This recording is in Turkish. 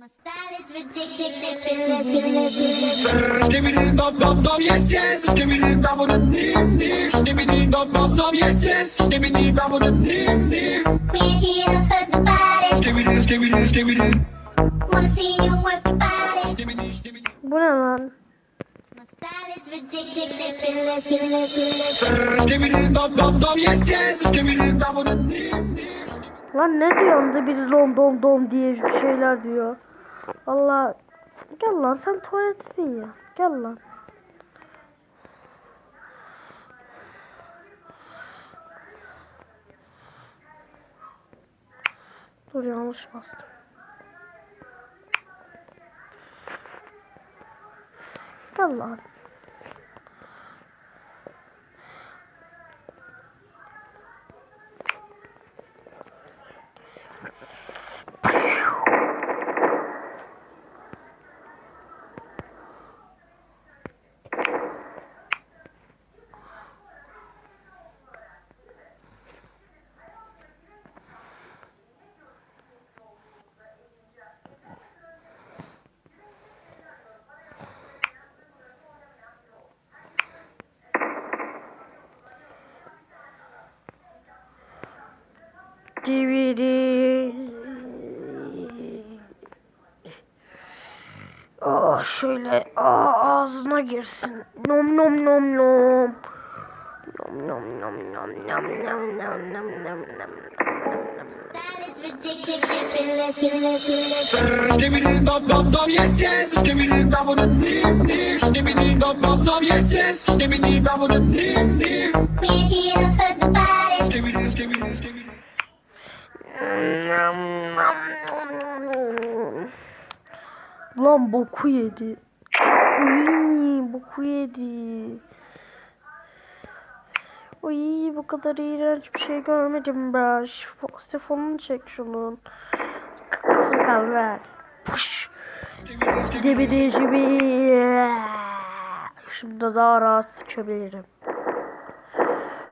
My Bu ne lan? Lan ne diyor? Diyordu bir lom dom dom diye bir şeyler diyor. Allah gel lan sen tuvaletsin ya. Gel lan. Dur yanlış bastım. Gel lan. DVD. Aa şöyle aa, ağzına girsin. Nom nom nom nom. Nom nom nom nom nom nom nom nom nom nom. Ridiculous. Skibbity dum dum dum yes yes. Skibbity dum dum dim dim. Skibbity dum dum dum yes yes. Skibbity dum dum dim dim. We Lan boku yedi. Uy, boku yedi. Uy bu kadar iğrenç bir şey görmedim ben. Sifonunu çek şunun. Kafasını kaldır. Puş. Gibi gibi. Şimdi daha rahat sıçabilirim.